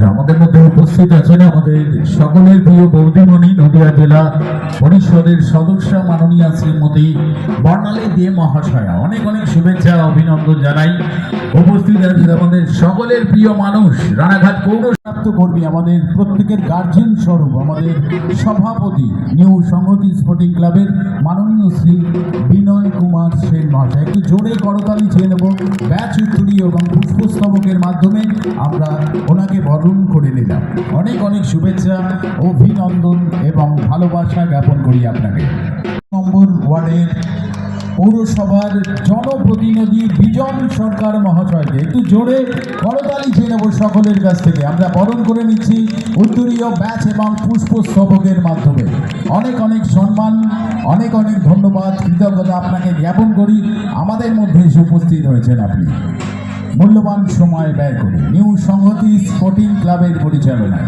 আচ্ছা আমাদের মধ্যে উপস্থিত আছেন আমাদের সকলের প্রিয় বৌদিমণি নদিয়া জেলা পরিষদের সদস্য মাননীয়া শ্রীমতী বর্ণালী দে মহাশয়া। অনেক অনেক শুভেচ্ছা, অভিনন্দন জানাই। উপস্থিত আছেন আমাদের সকলের প্রিয় মানুষ, রানাঘাট পৌর প্রাপ্ত কর্মী, আমাদের প্রত্যেকের গার্জেন স্বরূপ, আমাদের সভাপতি, নিউ সংহতি স্পোর্টিং ক্লাবের মাননীয় শ্রী বিনয় কুমার সেন মহাশয়। একটু জোরে করতালি চেয়ে নেব। ব্যাচ উত্তরীয় এবং পুষ্পস্তবকের মাধ্যমে আমরা বরণ করে নিলাম। অনেক অনেক শুভেচ্ছা, অভিনন্দন এবং ভালোবাসা জ্ঞাপন করি আপনাকে। নম্বর ওয়ার্ডের পৌরসভার জনপ্রতিনিধি বিজন সরকার মহাশয়কে একটু জোরে করতালি চেয়ে নেব সকলের কাছ থেকে। আমরা বরণ করে নিচ্ছি উত্তরীয় ব্যাচ এবং পুষ্পস্তবকের মাধ্যমে। অনেক অনেক সম্মান, অনেক অনেক ধন্যবাদ, কৃতজ্ঞতা আপনাকে জ্ঞাপন করি। আমাদের মধ্যে এসে উপস্থিত হয়েছেন আপনি। মূল্যবান সময় ব্যয় করে নিউ সংহতি স্পোর্টিং ক্লাবের পরিচালনায়।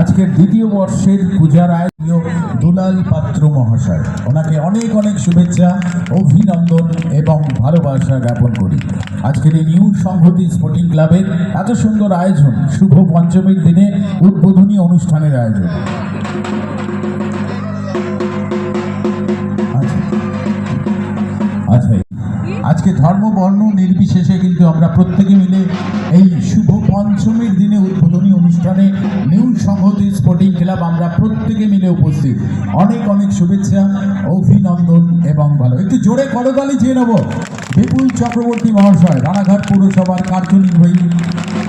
আজকের দ্বিতীয় বর্ষের পূজার আয়োজনীয় দুলাল পাত্র মহাশয়। ওনাকে অনেক অনেক শুভেচ্ছা, অভিনন্দন এবং ভালোবাসা জ্ঞাপন করি। আজকের এই নিউ সংহতি স্পোর্টিং ক্লাবের এত সুন্দর আয়োজন শুভ পঞ্চমীর দিনে উদ্বোধনী অনুষ্ঠানের আয়োজন। আজকে ধর্ম, বর্ণ, নির্বিশেষে কিন্তু আমরা প্রত্যেকে মিলে এই শুভ পঞ্চমীর দিনে উদ্বোধনী অনুষ্ঠানে নিউ সংহতি স্পোর্টিং ক্লাব আমরা প্রত্যেকে মিলে উপস্থিত। অনেক অনেক শুভেচ্ছা, অভিনন্দন এবং ভালো। একটু জোরে করতালি চেয়ে নেব। বিপুল চক্রবর্তী মহাশয়, রানাঘাট পৌরসভার কার্যনির্বাহী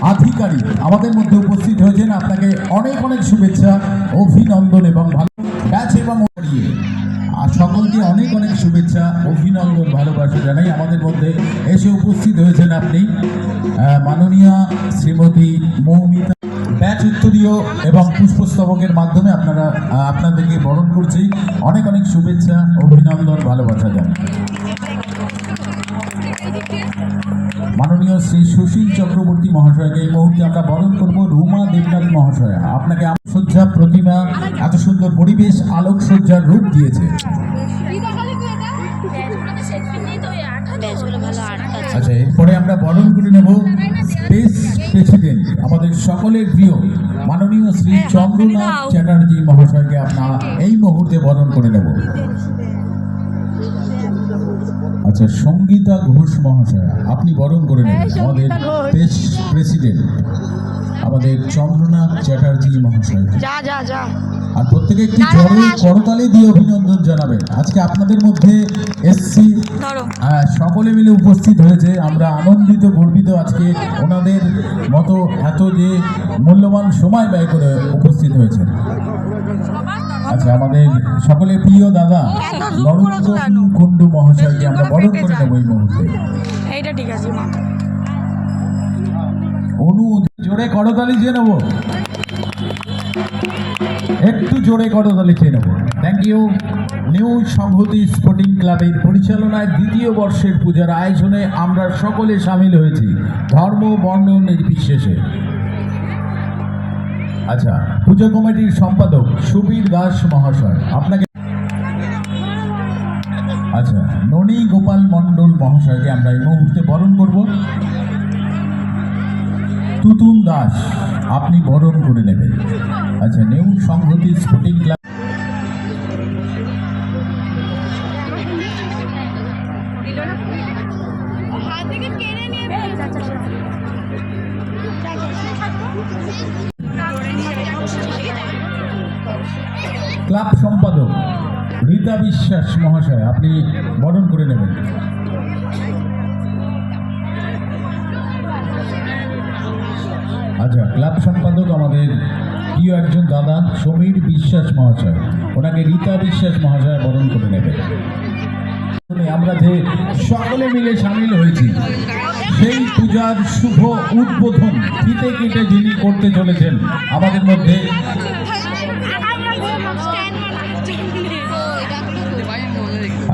আধিকারিক আমাদের মধ্যে উপস্থিত হয়েছেন। আপনাকে অনেক অনেক শুভেচ্ছা, অভিনন্দন এবং ভালো। ব্যাচ এবং সকলকে অনেক অনেক শুভেচ্ছা, অভিনন্দন, ভালোবাসা জানাই। আমাদের মধ্যে এসে উপস্থিত হয়েছেন আপনি মাননীয়া শ্রীমতী মৌমিতা। ব্যাচ উত্তরীয় এবং পুষ্পস্তবকের মাধ্যমে আপনারা আপনাদেরকে বরণ করছি। অনেক অনেক শুভেচ্ছা, অভিনন্দন, ভালোবাসা জানাই। মাননীয় শ্রী সুশীল চক্রবর্তী মহাশয়কে এই মুহূর্তে আমরা বরণ করব রুমা দেবনাথ মহাশয়া। আপনাকে আলোকসজ্জা প্রতিমা এত সুন্দর পরিবেশ আলোক সজ্জার রূপ দিয়েছে। আচ্ছা এরপরে আমরা বরণ করে নেব স্পেস প্রেসিডেন্ট আমাদের সকলের প্রিয় মাননীয় শ্রী চন্দ্রনাথ চ্যাটার্জি মহাশয়কে আপনারা এই মুহূর্তে বরণ করে নেব। আচ্ছা সঙ্গীতা ঘোষ মহাশয়া আপনি বরণ করে নেবেন। আমাদের স্পেস প্রেসিডেন্ট আমাদের চন্দ্রনাথ চ্যাটার্জি মহাশয়। আর প্রত্যেকে একটি জোরে করতালি দিয়ে অভিনন্দন জানাবেন। আজকে আপনাদের মধ্যে এসসি ধরো। হ্যাঁ সকলে মিলে উপস্থিত হয়েছে। আমরা আনন্দিত গর্বিত আজকে ওনাদের মতো এত যে মূল্যবান সময় ব্যয় করে উপস্থিত হয়েছে। আচ্ছা আমাদের সকলে প্রিয় দাদা নরোত্তম কুণ্ডু মহাশয়কে আমরা বরণ করে নেব এই মুহূর্তে। এইটা ঠিক আছে অনু জোরে করতালি চেয়ে নেব। একটু জোরে করতালি চেয়ে নেব। Thank you new Sanghati sporting ক্লাবের পরিচালনায় দ্বিতীয় বর্ষের পূজার আয়োজনে আমরা সকলে সামিল হয়েছি ধর্ম বর্ণ নির্বিশেষে। আচ্ছা পুজো কমিটির সম্পাদক সুবীর দাস মহাশয়, আপনাকে আচ্ছা ননী গোপাল মণ্ডল মহাশয়কে আমরা এই মুহূর্তে বরণ করব। তুতুন দাস, আপনি বরণ করে নেবেন। আচ্ছা নেউ সংহতি স্পোর্টিং ক্লাব ক্লাব সম্পাদক রীতা বিশ্বাস মহাশয়, আপনি বরণ করে নেবেন। আচ্ছা ক্লাব সম্পাদক আমাদের প্রিয় একজন দাদা, সমীর বিশ্বাস মহাশয়। ওনাকে রীতা বিশ্বাস মহাশয় বরণ করে নেবেন। আমরা যে সকলে মিলে সামিল হয়েছি, সেই পূজার শুভ উদ্বোধন ফিতে কেটে যিনি করতে চলেছেন, আমাদের মধ্যে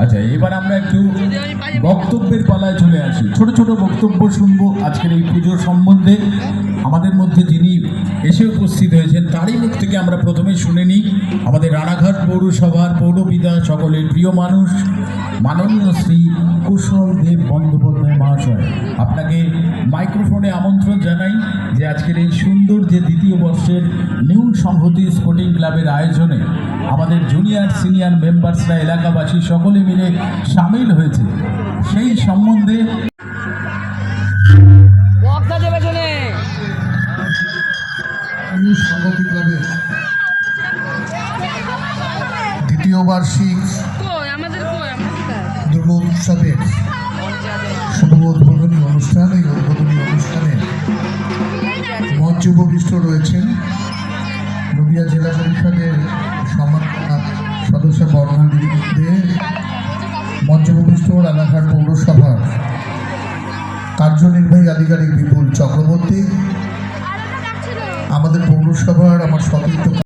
আচ্ছা এবার আমরা একটু বক্তব্যের পালায় চলে আসি। ছোট ছোট বক্তব্য শুনব আজকের এই পুজো সম্বন্ধে। আমাদের মধ্যে যিনি এসে উপস্থিত হয়েছেন, তারই মুখ থেকে আমরা প্রথমে শুনে নিই। আমাদের রানাঘাট পৌরসভার পৌরপিতা, সকলের প্রিয় মানুষ, মাননীয় শ্রী কুশল দেব বন্দ্যোপাধ্যায় মহাশয়। আপনাকে মাইক্রোফোনে আমন্ত্রণ জানাই যে আজকের এই সুন্দর যে দ্বিতীয় বর্ষের নিউ সংহতি স্পোর্টিং ক্লাবের আয়োজনে আমাদের জুনিয়র সিনিয়র মেম্বার্সরা এলাকাবাসী সকলে মিলে সামিল হয়েছে সেই সম্বন্ধে দ্বিতীয় বার্ষিক আমরা শুভ উদ্বোধনী অনুষ্ঠান। এই উদ্বোধনী অনুষ্ঠানে মঞ্চে উপবিষ্ট রয়েছেন নদিয়া জেলা পরিষদের সদস্য বর্ণালী দে মঞ্চে উপবিষ্ট রানাঘাট পৌরসভার কার্যনির্বাহী আধিকারিক বিপুল চক্রবর্তী। আমাদের পৌরসভার আমার সতীর্থ